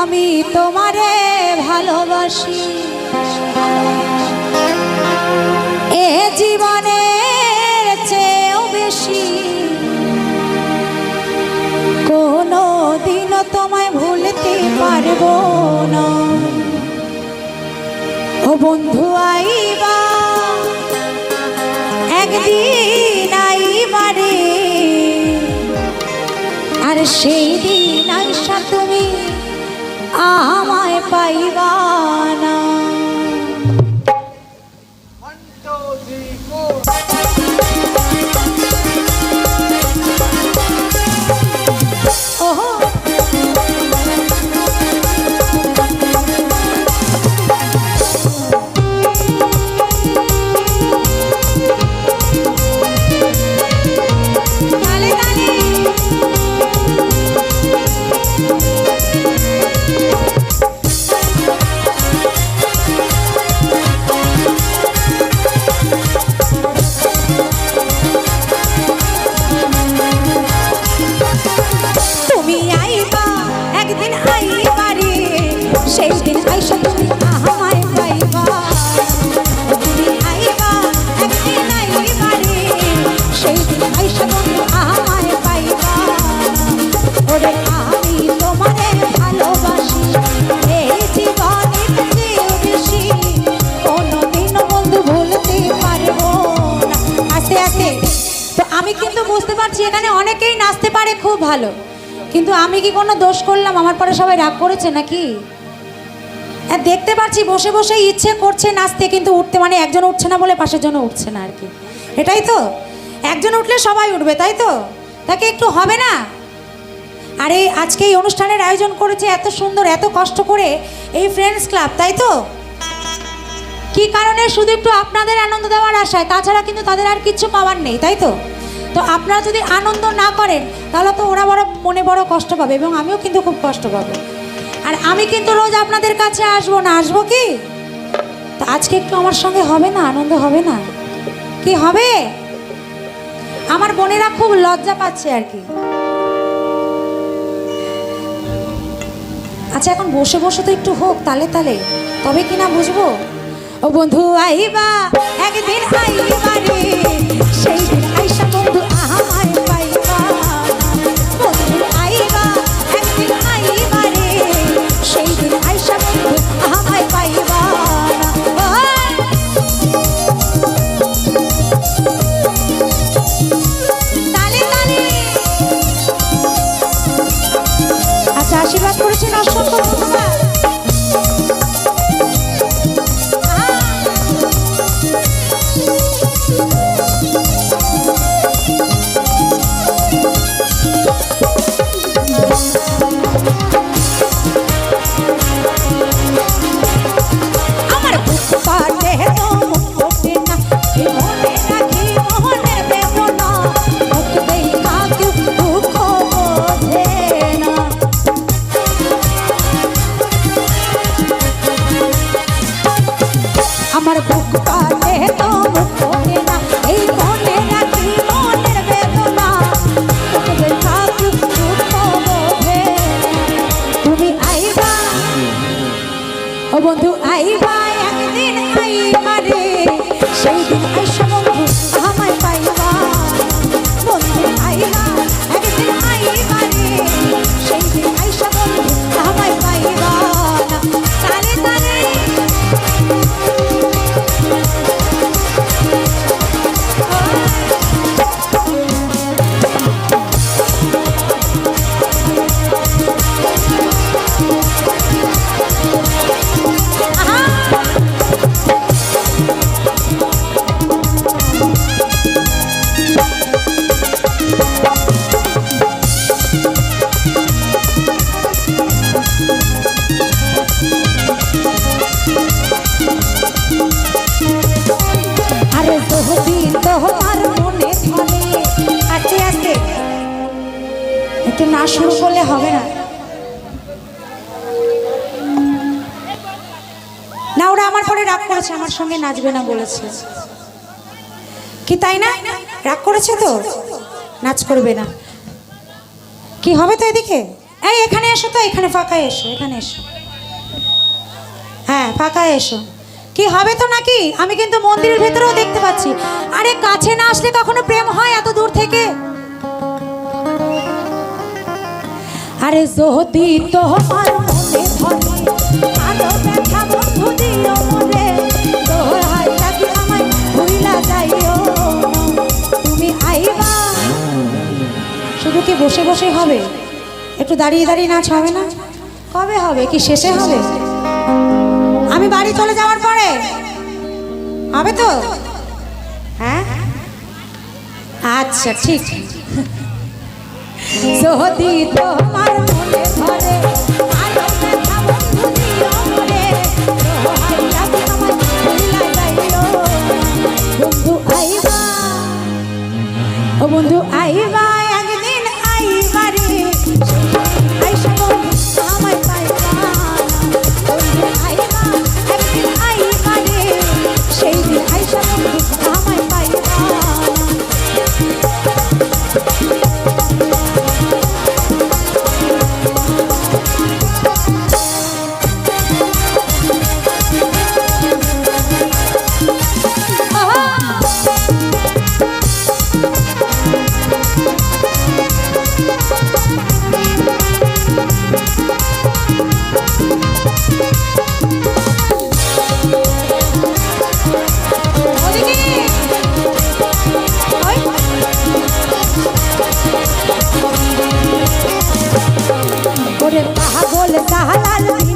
আমি তোমারে ভালোবাসি। এ জীবনের চেয়েও বেশি। কোনো দিনও তোমায় ভুলতে পারব না। ও বন্ধু আইবা একদিন আইবারে আর সেই দিন আইসা তুমি আমায় পাইবা না। পারছি এখানে অনেকেই নাচতে পারে খুব ভালো। কিন্তু আমি কি কোনো দোষ করলাম? আমার পরে সবাই রাগ করেছে নাকি? হ্যাঁ দেখতে পাচ্ছি বসে বসে ইচ্ছে করছে নাচতে, কিন্তু উঠতে মানে একজন উঠছে না বলে পাশের জন্য উঠছে না আর কি। এটাই তো? একজন উঠলে সবাই উঠবে, তাই তো? তাকে একটু হবে না? আরে, আজকে এই অনুষ্ঠানের আয়োজন করেছে এত সুন্দর, এত কষ্ট করে এই ফ্রেন্ডস ক্লাব তাই তো? কি কারণে? শুধু একটু আপনাদের আনন্দ দেওয়ার আশায়, তাছাড়া কিন্তু তাদের আর কিচ্ছু পাওয়ার নেই, তাই তো? তো আপনারা যদি আনন্দ না করেন, তাহলে তো ওরা বড়, মনে বড় কষ্ট পাবে, এবং আমিও কিন্তু খুব কষ্ট পাবো। আর আমি কিন্তু রোজ আপনাদের কাছে আসব না, আসব কি? তো আজকে একটু আমার সঙ্গে হবে না, আনন্দ হবে না? কি হবে? আমার বোনেরা খুব লজ্জা পাচ্ছে আর কি। আচ্ছা এখন বসে বসে তো একটু হোক, তালে তালে। তবে কি না বুঝব? ও বন্ধু, আইবা, একদিন আইবা রে, সেই যদি তোমার মনে ধরে আস্তে আস্তে। একটু না শুরু করলে হবে না। না, ওরা আমার পরে রাগ করেছে, আমার সঙ্গে নাচবে না বলেছে। কি, তাই না? রাগ করেছে তো? নাচ করবে না। কি হবে তো এদিকে? এই, এখানে এসো তো, এখানে ফাঁকায় এসো, এখানে এসো। হ্যাঁ ফাঁকায় এসো। কি হবে তো নাকি? আমি কিন্তু মন্দিরের ভেতরেও দেখতে পাচ্ছি। আরে কাছে না আসলে কখনো প্রেম হয় এত দূর থেকে? আরে যদি তোমার মনে তুমি শুধু কি বসে বসে হবে? একটু দাঁড়িয়ে দাঁড়িয়ে নাচ হবে না? কবে হবে? কি শেষে হবে? হবে তো? হ্যাঁ? আচ্ছা ঠিক। যদি তোমার মনে ধরে পাগল কাহালাল